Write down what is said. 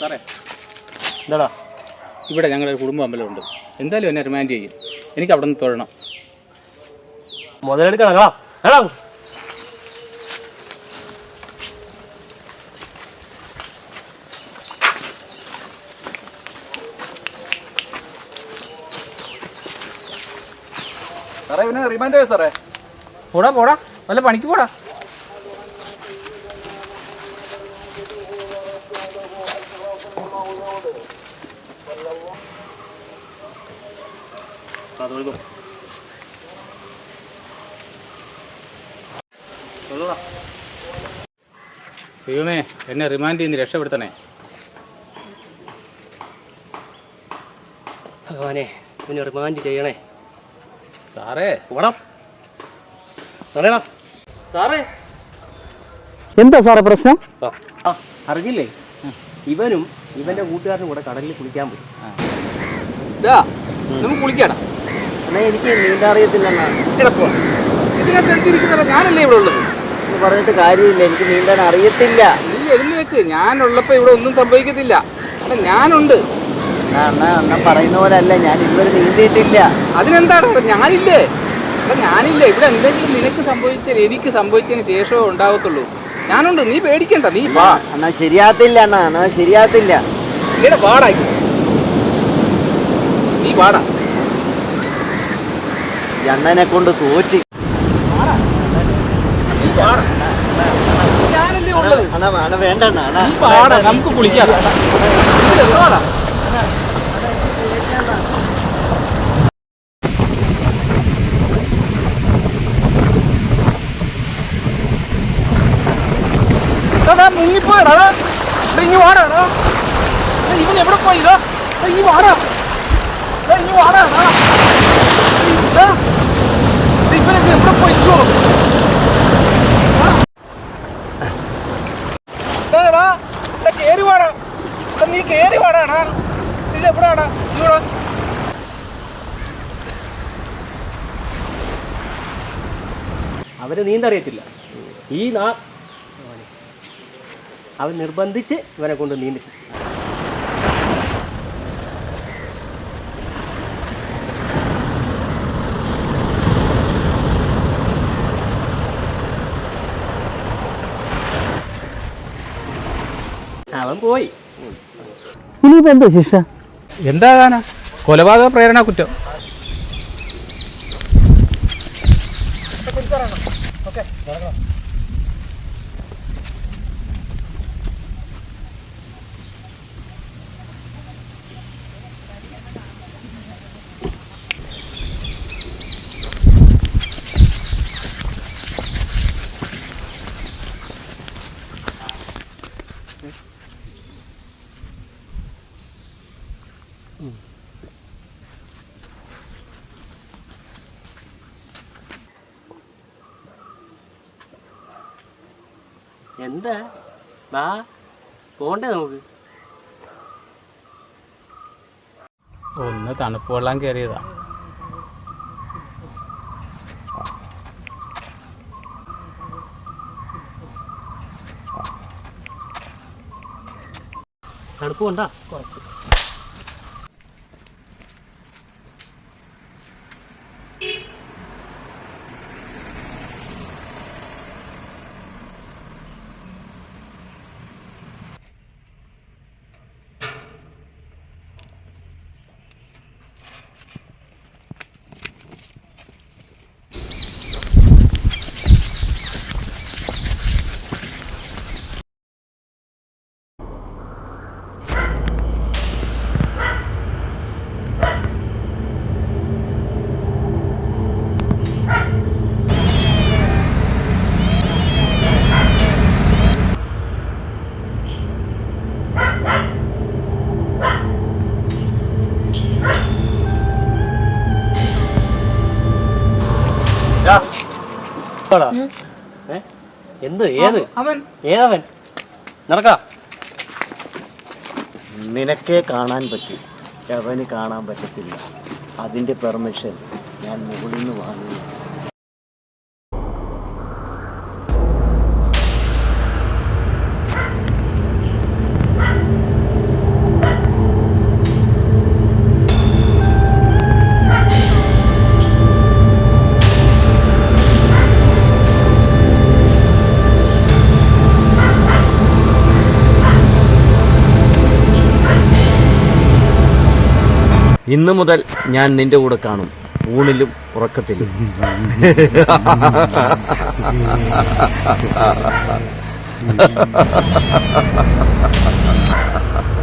സാറേ. എന്താടാ ഇവിടെ ഞങ്ങളുടെ കുടുംബം അമ്പലമുണ്ട്. എന്തായാലും എന്നെ റിമാൻഡ് ചെയ്യും. എനിക്ക് അവിടെ നിന്ന് തൊഴണം. മുതലെടുക്കണം സാറേ ഇവനെ റിമാൻഡ് ചെയ്യോ സാറേ. പോടാ പോടാ. നല്ല പണിക്ക് പോടാ. ദൈവമേ എന്നെ റിമാൻഡ് ചെയ്യുന്ന രക്ഷപ്പെടുത്തണേ. ഭഗവാനെ എന്നെ റിമാൻഡ് ചെയ്യണേ. സാറേ. ഓടാം പറയണം? സാറേ. എന്താ സാറേ പ്രശ്നം? ആ ആ അറിഞ്ഞില്ലേ? ഇവനും ഇവന്റെ കൂട്ടുകാരനും കൂടെ കടലിൽ കുളിക്കാൻ പോയി. കുളിക്കാടാ. എന്നാ എനിക്ക് നീന്താൻ ഇതിനകത്ത് ഞാനല്ലേ ഇവിടെ ഉള്ളത്. പറഞ്ഞിട്ട് കാര്യമില്ല എനിക്ക് നീന്താൻ അറിയത്തില്ല. നീ എഴുന്നേക്ക്. ഞാനുള്ളപ്പോ ഇവിടെ ഒന്നും സംഭവിക്കത്തില്ല. അല്ല ഞാനുണ്ട്. പറയുന്ന പോലെ അല്ല ഞാൻ ഇതുവരെ നീന്തിയിട്ടില്ല. അതിനെന്താണ്? ഞാനില്ലേ? അല്ല ഞാനില്ലേ? ഇവിടെ എന്തെങ്കിലും നിനക്ക് സംഭവിച്ചാൽ എനിക്ക് സംഭവിച്ചതിന് ശേഷമേ ഉണ്ടാവത്തുള്ളൂ. ഞാനുണ്ട്. നീ പേടിക്കണ്ട. നീ വാ. എന്നാ ശരിയാത്തില്ല എന്നാ എന്നാ ശരിയാത്തില്ല ഇവിടെ വാടാ. നീ വാടാ. അണ്ണനെ കൊണ്ട് തോറ്റി. അണ്ണാ വേണ്ട നമുക്ക് കുളിക്കാം. മുങ്ങിപ്പോയടാ എടാ. എടാ, ഇങ്ങ് വാടാ എടാ. എടാ, ഇവൻ എവിടെ പോയിടാ ഇനി വാടാ. ഇങ്ങ് വാടാ നീ കേറി വാടാടാ ഇത് എവിടാടാ ഇവിടെ അവർ നീന്തറിയത്തില്ല ഈ നാ അവൻ നിർബന്ധിച്ച് ഇവനെ കൊണ്ട് നീന്തി. അവൻ പോയി. ഇനിയിപ്പോ എന്തോ ശിക്ഷ? എന്താകാനാ കൊലപാതക പ്രേരണ കുറ്റം. എന്താ? വാ പോണ്ടേ നമുക്ക്. ഒന്ന് തണുപ്പ് വെള്ളം കയറിയതാ തണുപ്പ് കൊണ്ടാ? കുറച്ച്. ഏ? എന്ത്? ഏത്? അവൻ. ഏതവൻ? നടക്കാ. നിനക്കേ കാണാൻ പറ്റി. അവന് കാണാൻ പറ്റത്തില്ല. അതിന്റെ പെർമിഷൻ ഞാൻ മുകളിൽ നിന്ന് വാങ്ങി ഇന്നു മുതൽ ഞാൻ നിന്റെ കൂടെ കാണും. ഊണിലും ഉറക്കത്തിലും.